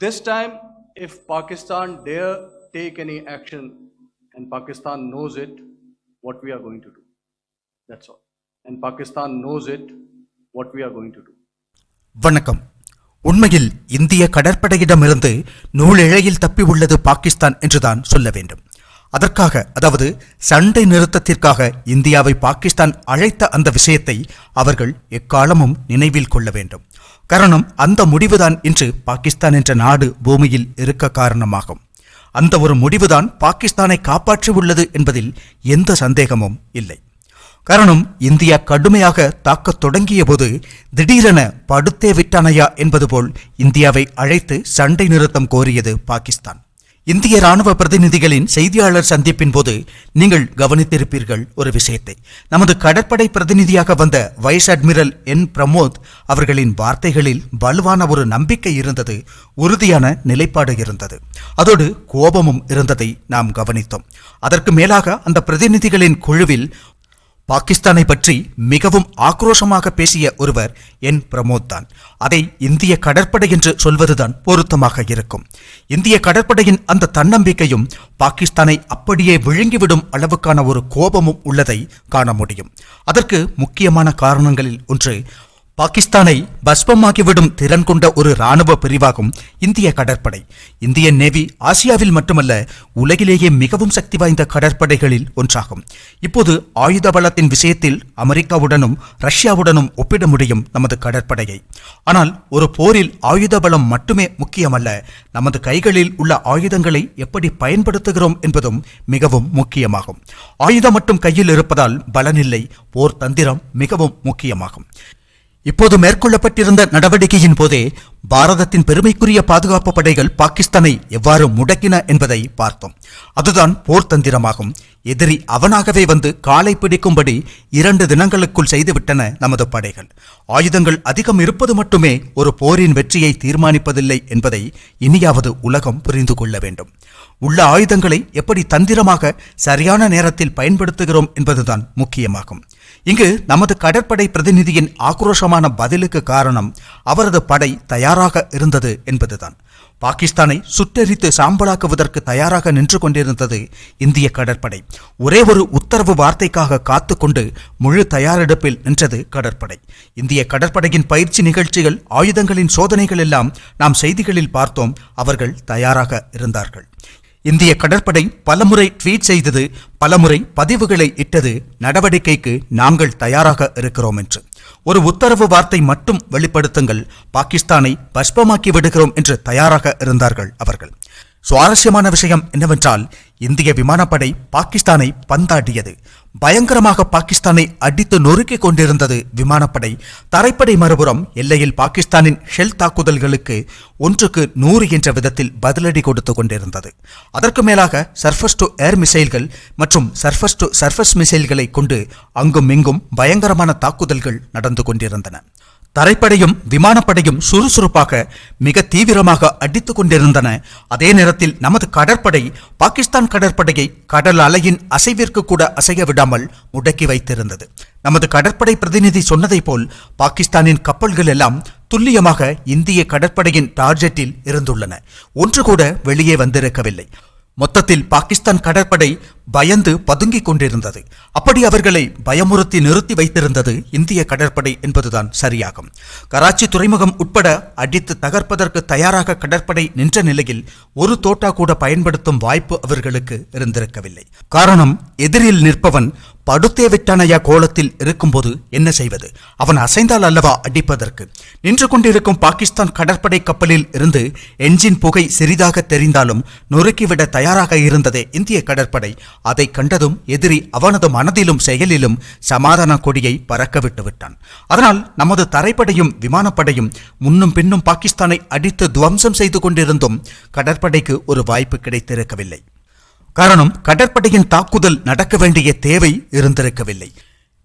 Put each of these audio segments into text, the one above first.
This time, if Pakistan dare take any action, and Pakistan knows it, what we are going to do. That's all. And Pakistan knows it, what we are going to do. வணக்கம் உண்மையில் இந்திய கடற்படையிடமிருந்து நூலிழையில் தப்பி உள்ளது பாகிஸ்தான் என்றுதான் சொல்ல வேண்டும் அதற்காக அதாவது சண்டை நிறுத்தத்திற்காக இந்தியாவை பாகிஸ்தான் அழைத்த அந்த விஷயத்தை அவர்கள் எக்காலமும் நினைவில் கொள்ள வேண்டும் காரணம் அந்த முடிவுதான் இன்று பாகிஸ்தான் என்ற நாடு பூமியில் இருக்க காரணமாகும். அந்த ஒரு முடிவுதான் பாகிஸ்தானை காப்பாற்றி உள்ளது என்பதில் எந்த சந்தேகமும் இல்லை. காரணம் இந்தியா கடுமையாக தாக்கத் தொடங்கிய போது திடீரென படுத்தே விட்டானையா என்பது போல் இந்தியாவை அழைத்து சண்டை நிறுத்தம் கோரியது பாகிஸ்தான். இந்திய ராணுவ பிரதிநிதிகளின் செய்தியாளர் சந்திப்பின் போது நீங்கள் கவனித்திருப்பீர்கள் ஒரு விஷயத்தை. நமது கடற்படை பிரதிநிதியாக வந்த வைஸ் அட்மிரல் என். பிரமோத் அவர்களின் வார்த்தைகளில் வலுவான ஒரு நம்பிக்கை இருந்தது உறுதியான நிலைப்பாடு இருந்தது. அதோடு கோபமும் இருந்ததை நாம் கவனித்தோம். அதற்கு மேலாக அந்த பிரதிநிதிகளின் குழுவில் பாகிஸ்தானை பற்றி மிகவும் ஆக்ரோஷமாக பேசிய ஒருவர் என் பிரமோத் தான். அதை இந்திய கடற்படை என்று சொல்வதுதான் பொருத்தமாக இருக்கும். இந்திய கடற்படையின் அந்த தன்னம்பிக்கையும் பாகிஸ்தானை அப்படியே விழுங்கிவிடும் அளவுக்கான ஒரு கோபமும் உள்ளதை காண முடியும். அதற்கு முக்கியமான காரணங்களில் ஒன்று பாகிஸ்தானை பஸ்பமாக்கிவிடும் திறன் கொண்ட ஒரு ராணுவ பிரிவாகும் இந்திய கடற்படை. இந்திய நேவி ஆசியாவில் மட்டுமல்ல உலகிலேயே மிகவும் சக்தி வாய்ந்த கடற்படைகளில் ஒன்றாகும். இப்போது ஆயுத பலத்தின் விஷயத்தில் அமெரிக்காவுடனும் ரஷ்யாவுடனும் ஒப்பிட முடியும் நமது கடற்படையை. ஆனால் ஒரு போரில் ஆயுத பலம் மட்டுமே முக்கியமல்ல நமது கைகளில் உள்ள ஆயுதங்களை எப்படி பயன்படுத்துகிறோம் என்பதும் மிகவும் முக்கியமாகும். ஆயுதம் மட்டும் கையில் இருப்பதால் பலனில்லை போர் தந்திரம் மிகவும் முக்கியமாகும். இப்போது மேற்கொள்ளப்பட்டிருந்த நடவடிக்கையின் போதே பாரதத்தின் பெருமைக்குரிய பாதுகாப்பு படைகள் பாகிஸ்தானை எவ்வாறு முடக்கின என்பதை பார்த்தோம். அதுதான் போர் தந்திரமாகும். எதிரி அவனாகவே வந்து காலை பிடிக்கும்படி இரண்டு தினங்களுக்குள் செய்துவிட்டன நமது படைகள். ஆயுதங்கள் அதிகம் இருப்பது மட்டுமே ஒரு போரின் வெற்றியை தீர்மானிப்பதில்லை என்பதை இனியாவது உலகம் புரிந்து கொள்ள வேண்டும். உள்ள ஆயுதங்களை எப்படி தந்திரமாக சரியான நேரத்தில் பயன்படுத்துகிறோம் என்பதுதான் முக்கியமாகும். இங்கு நமது கடற்படை பிரதிநிதியின் ஆக்ரோஷமான பதிலுக்கு காரணம் அவரது படை தயாராக இருந்தது என்பதுதான். பாகிஸ்தானை சுட்டெரித்து சாம்பலாக்குவதற்கு தயாராக நின்று கொண்டிருந்தது இந்திய கடற்படை. ஒரே ஒரு உத்தரவு வார்த்தைக்காக காத்துக்கொண்டு முழு தயாரெடுப்பில் நின்றது கடற்படை. இந்திய கடற்படையின் பயிற்சி நிகழ்ச்சிகள் ஆயுதங்களின் சோதனைகள் எல்லாம் நாம் செய்திகளில் பார்த்தோம். அவர்கள் தயாராக இருந்தார்கள். இந்திய கடற்படை பலமுறை ட்வீட் செய்தது பலமுறை பதிவுகளை இட்டது. நடவடிக்கைக்கு நாங்கள் தயாராக இருக்கிறோம் என்று. ஒரு உத்தரவு வார்த்தை மட்டும் வெளிப்படுத்துங்கள். பாகிஸ்தானை பஷ்பமாக்கி விடுகிறோம் என்று தயாராக இருந்தார்கள் அவர்கள். சுவாரஸ்யமான விஷயம் என்னவென்றால் இந்திய விமானப்படை பாகிஸ்தானை பந்தாடியது. பயங்கரமாக பாகிஸ்தானை அடித்து நொறுக்கிக் கொண்டிருந்தது விமானப்படை. தரைப்படை மறுபுறம் எல்லையில் பாகிஸ்தானின் ஷெல் தாக்குதல்களுக்கு ஒன்றுக்கு நூறு என்ற விதத்தில் பதிலடி கொடுத்து கொண்டிருந்தது. அதற்கு மேலாக சர்ஃபஸ் டு ஏர் மிசைல்கள் மற்றும் சர்ஃபஸ் டு சர்ஃபஸ் மிசைல்களை கொண்டு அங்கும் இங்கும் பயங்கரமான தாக்குதல்கள் நடந்து கொண்டிருந்தன. தரைப்படையும் விமானப்படையும் சுறுசுறுப்பாக மிக தீவிரமாக அடித்து கொண்டிருந்தன. அதே நேரத்தில் நமது கடற்படை பாகிஸ்தான் கடற்படையை கடல் அலையின் அசைவிற்கு கூட அசைய விடாமல் முடக்கி வைத்திருந்தது. நமது கடற்படை பிரதிநிதி சொன்னதைப் போல் பாகிஸ்தானின் கப்பல்கள் எல்லாம் துல்லியமாக இந்திய கடற்படையின் டார்ஜெட்டில் இருந்துள்ளன. ஒன்று கூட வெளியே வந்திருக்கவில்லை. மொத்தத்தில் பாகிஸ்தான் கடற்படை பயந்து பதுங்கிக் கொண்டிருந்தது. அப்படி அவர்களை பயமுறுத்தி நிறுத்தி வைத்திருந்தது இந்திய கடற்படை என்பதுதான் சரியாகும். கராச்சி துறைமுகம் உட்பட அடித்து தகர்ப்பதற்கு தயாராக கடற்படை நின்ற நிலையில் ஒரு தோட்டா கூட பயன்படுத்தும் வாய்ப்பு அவர்களுக்கு இருந்திருக்கவில்லை. காரணம் எதிரில் நிற்பவன் படுத்தே விட்டானையா கோலத்தில் இருக்கும்போது என்ன செய்வது? அவன் அசைந்தால் அல்லவா அடிப்பதற்கு? நின்று கொண்டிருக்கும் பாகிஸ்தான் கடற்படை கப்பலில் இருந்து என்ஜின் புகை சிறிதாக தெரிந்தாலும் நொறுக்கிவிட தயாராக இருந்ததே இந்திய கடற்படை. அதை கண்டதும் எதிரி அவனது மனதிலும் செயலிலும் சமாதான கொடியை பறக்க விட்டு விட்டான் அதனால் நமது தரைப்படையும் விமானப்படையும் முன்னும் பின்னும் பாகிஸ்தானை அடித்து துவம்சம் செய்து கொண்டிருந்தும் கடற்படைக்கு ஒரு வாய்ப்பு கிடைத்திருக்கவில்லை. காரணம் கடற்படையின் தாக்குதல் நடக்க வேண்டிய தேவை இருந்திருக்கவில்லை.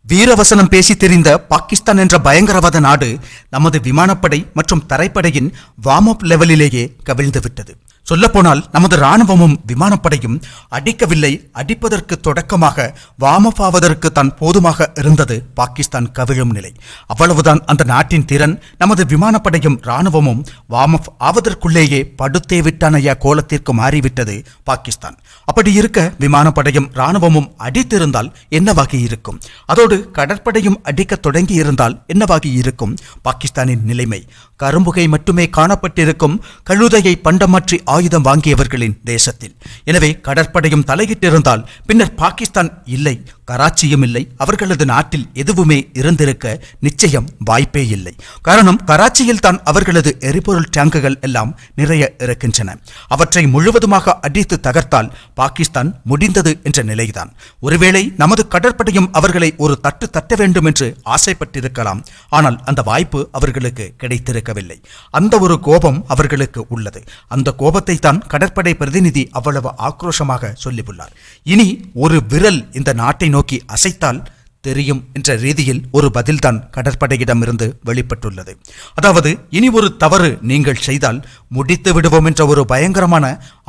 வீரவசனம் பேசி தெரிந்த பாகிஸ்தான் என்ற பயங்கரவாத நாடு நமது விமானப்படை மற்றும் தரைப்படையின் வார்ம் அப் லெவலிலேயே கவிழ்ந்துவிட்டது. சொல்லப்போனால் நமது ராணுவமும் விமானப்படையும் அடிக்கவில்லை அடிப்பதற்கு தொடக்கமாக வாமபாவதற்கு தான் போதுமாக இருந்தது பாகிஸ்தான் கவிழும் நிலை. அவ்வளவுதான் அந்த நாட்டின் திறன் நமது விமானப்படையும் ராணுவமும் வாமப் ஆவதற்குள்ளேயே படுத்தே விட்டானையா கோலத்திற்கு மாறிவிட்டது பாகிஸ்தான். அப்படி இருக்க விமானப்படையும் ராணுவமும் அடித்திருந்தால் என்னவாகி இருக்கும்? அதோடு கடற்படையும் அடிக்க தொடங்கி இருந்தால் என்னவாகி இருக்கும்? பாகிஸ்தானின் நிலைமை கரும்புகை மட்டுமே காணப்பட்டிருக்கும் கழுதையை பண்டமாற்றி ஆயுதம் வாங்கியவர்களின் தேசத்தில். எனவே கடற்படையும் தலையிட்டிருந்தால் பின்னர் பாகிஸ்தான் இல்லை. கராச்சியும் இல்லை அவர்களது நாட்டில் எதுவுமே இருந்திருக்க நிச்சயம் வாய்ப்பே இல்லை. காரணம் கராச்சியில் தான் அவர்களது எரிபொருள் டேங்குகள் எல்லாம் நிறைய இருக்கின்றன. அவற்றை முழுவதுமாக அடித்து தகர்த்தால் பாகிஸ்தான் முடிந்தது என்ற நிலைதான். ஒருவேளை நமது கடற்படையும் அவர்களை ஒரு தட்டு தட்ட வேண்டும் என்று ஆசைப்பட்டிருக்கலாம். ஆனால் அந்த வாய்ப்பு அவர்களுக்கு கிடைத்திருக்கவில்லை. அந்த ஒரு கோபம் அவர்களுக்கு உள்ளது. அந்த கோபத்தை தான் கடற்படை பிரதிநிதி அவ்வளவு ஆக்ரோஷமாக சொல்லியுள்ளார். இனி ஒரு விரல் இந்த நாட்டை நோக்கி அசைத்தால் தெரியும் என்ற ரீதியில் ஒரு பதில்தான் கடற்படையிடமிருந்து வெளிப்பட்டுள்ளது. அதாவது இனி ஒரு தவறு நீங்கள் செய்தால் முடித்து விடுவோம் என்ற ஒரு பயங்கரமான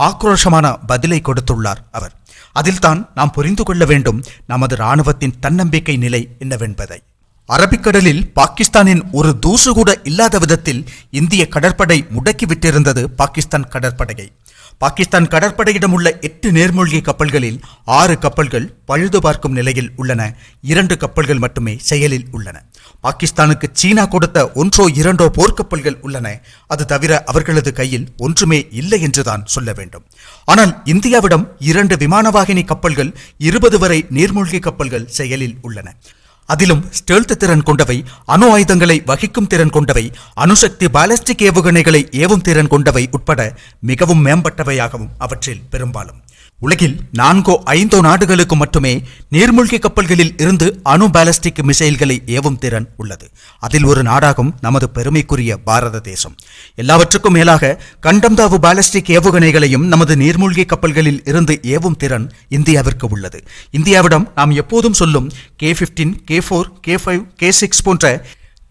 ஆக்ரோஷமான பதிலை கொடுத்துள்ளார் அவர். அதில்தான் நாம் புரிந்து கொள்ள வேண்டும் நமது இராணுவத்தின் தன்னம்பிக்கை நிலை என்னவென்பதை. அரபிக்கடலில் பாகிஸ்தானின் ஒரு தூசு கூட இல்லாத விதத்தில் இந்திய கடற்படை முடக்கிவிட்டிருந்தது பாகிஸ்தான் கடற்படையை. பாகிஸ்தான் கடற்படையிடம் உள்ள எட்டு நேர்மூழ்கி கப்பல்களில் ஆறு கப்பல்கள் பழுது பார்க்கும் நிலையில் உள்ளன. இரண்டு கப்பல்கள் மட்டுமே செயலில் உள்ளன. பாகிஸ்தானுக்கு சீனா கொடுத்த ஒன்றோ இரண்டோ போர்க்கப்பல்கள் உள்ளன. அது தவிர அவர்களது கையில் ஒன்றுமே இல்லை என்றுதான் சொல்ல வேண்டும். ஆனால் இந்தியாவிடம் இரண்டு விமானவாகினி கப்பல்கள் இருபது வரை நீர்மூழ்கி கப்பல்கள் செயலில் உள்ளன. அதிலும் ஸ்டெல்த் திறன் கொண்டவை அணு ஆயுதங்களை வகிக்கும் திறன் கொண்டவை அணுசக்தி பாலஸ்டிக் ஏவுகணைகளை ஏவும் திறன் கொண்டவை உட்பட மிகவும் மேம்பட்டவையாகவும் அவற்றில் பெரும்பாலும். உலகில் நான்கோ ஐந்தோ நாடுகளுக்கு மட்டுமே நீர்மூழ்கி கப்பல்களில் இருந்து அணு பாலஸ்டிக் மிசைல்களை ஏவும் திறன் உள்ளது. அதில் ஒரு நாடாகும் நமது பெருமைக்குரிய பாரத தேசம். எல்லாவற்றுக்கும் மேலாக கண்டம்தாவு பாலஸ்டிக் ஏவுகணைகளையும் நமது நீர்மூழ்கி கப்பல்களில் இருந்து ஏவும் திறன் இந்தியாவிற்கு உள்ளது. இந்தியாவிடம் நாம் எப்போதும் சொல்லும் K fifteen K four K five K six போன்ற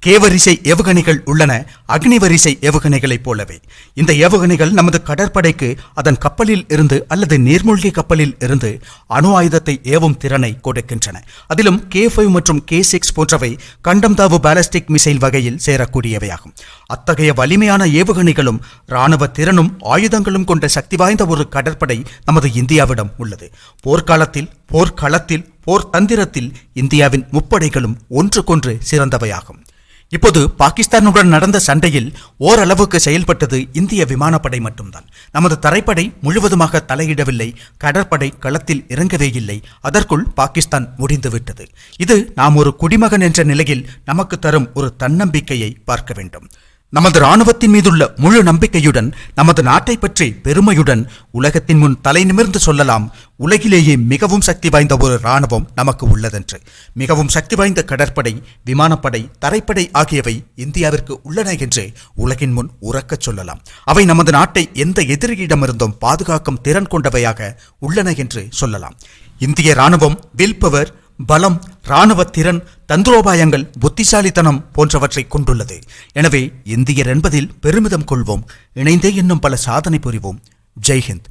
கே வரிசை ஏவுகணைகள் உள்ளன அக்னிவரிசை ஏவுகணைகளைப் போலவே. இந்த ஏவுகணைகள் நமது கடற்படைக்கு அதன் கப்பலில் இருந்து அல்லது நீர்மூழ்கி கப்பலில் இருந்து அணு ஆயுதத்தை ஏவும் திறனை கொடுக்கின்றன. அதிலும் கே ஃபைவ் மற்றும் கே சிக்ஸ் போன்றவை கண்டம்தாவு பாலஸ்டிக் மிசைல் வகையில் சேரக்கூடியவையாகும். அத்தகைய வலிமையான ஏவுகணைகளும் இராணுவ திறனும் ஆயுதங்களும் கொண்ட சக்தி வாய்ந்த ஒரு கடற்படை நமது இந்தியாவிடம் உள்ளது. போர்க்காலத்தில் போர்க்களத்தில் போர் தந்திரத்தில் இந்தியாவின் முப்படைகளும் ஒன்றுக்கொன்று சிறந்தவையாகும். இப்போது பாகிஸ்தானுடன் நடந்த சண்டையில் ஓரளவுக்கு செயல்பட்டது இந்திய விமானப்படை மட்டும்தான். நமது தரைப்படை முழுவதுமாக தலையிடவில்லை கடற்படை களத்தில் இறங்கவே இல்லை. அதற்குள் பாகிஸ்தான் முடிந்துவிட்டது. இது நாம் ஒரு குடிமகன் என்ற நிலையில் நமக்கு தரும் ஒரு தன்னம்பிக்கையை பார்க்க வேண்டும். நமது இராணுவத்தின் மீதுள்ள முழு நம்பிக்கையுடன் நமது நாட்டை பற்றி பெருமையுடன் உலகத்தின் முன் தலை நிமிர்ந்து சொல்லலாம். உலகிலேயே மிகவும் சக்தி வாய்ந்த ஒரு இராணுவம் நமக்கு உள்ளதென்று. மிகவும் சக்தி வாய்ந்த கடற்படை விமானப்படை தரைப்படை ஆகியவை இந்தியாவிற்கு உள்ளன என்று உலகின் முன் உறக்கச் சொல்லலாம். அவை நமது நாட்டை எந்த எதிரியிடமிருந்தும் பாதுகாக்கும் திறன் கொண்டவையாக உள்ளன என்று சொல்லலாம். இந்திய இராணுவம் வில் பவர் பலம் இராணுவ திறன் தந்திரோபாயங்கள் புத்திசாலித்தனம் போன்றவற்றை கொண்டுள்ளது. எனவே இந்தியர் என்பதில் பெருமிதம் கொள்வோம். இணைந்தே இன்னும் பல சாதனை புரிவோம். ஜெய்ஹிந்த்.